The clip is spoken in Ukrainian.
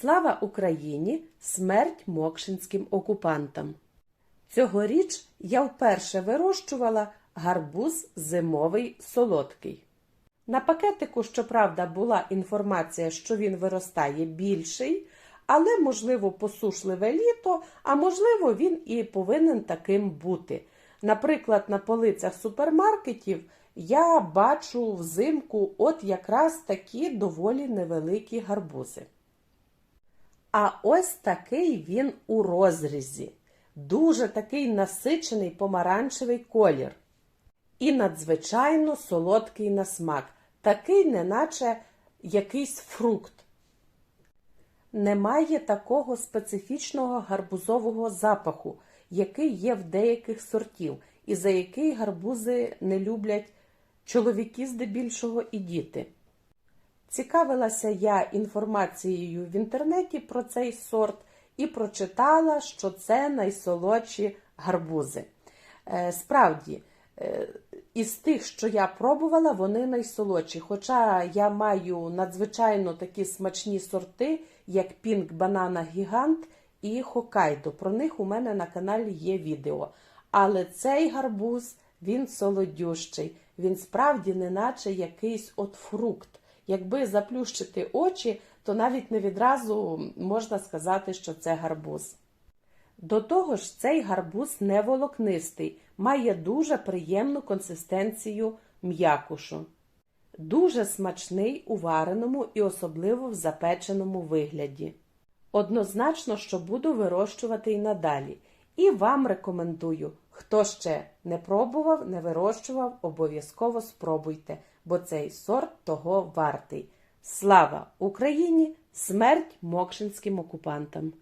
Слава Україні! Смерть мокшинським окупантам! Цьогоріч я вперше вирощувала гарбуз зимовий солодкий. На пакетику, щоправда, була інформація, що він виростає більший, але, можливо, посушливе літо, а можливо, він і повинен таким бути. Наприклад, на полицях супермаркетів я бачу взимку от якраз такі доволі невеликі гарбузи. А ось такий він у розрізі. Дуже такий насичений помаранчевий колір. І надзвичайно солодкий на смак, такий, неначе якийсь фрукт. Немає такого специфічного гарбузового запаху, який є в деяких сортів, і за який гарбузи не люблять чоловіки здебільшого і діти. Цікавилася я інформацією в інтернеті про цей сорт і прочитала, що це найсолодші гарбузи. Е, Справді, е, із тих, що я пробувала, вони найсолодші. Хоча я маю надзвичайно такі смачні сорти, як Пінк Банана Гігант і Хокайдо. Про них у мене на каналі є відео. Але цей гарбуз він солодющий, він справді неначе якийсь от фрукт. Якби заплющити очі, то навіть не відразу можна сказати, що це гарбуз. До того ж, цей гарбуз не волокнистий, має дуже приємну консистенцію м'якушу. Дуже смачний у вареному і особливо в запеченому вигляді. Однозначно, що буду вирощувати і надалі. І вам рекомендую, хто ще не пробував, не вирощував, обов'язково спробуйте, бо цей сорт того вартий. Слава Україні! Смерть мокшинським окупантам!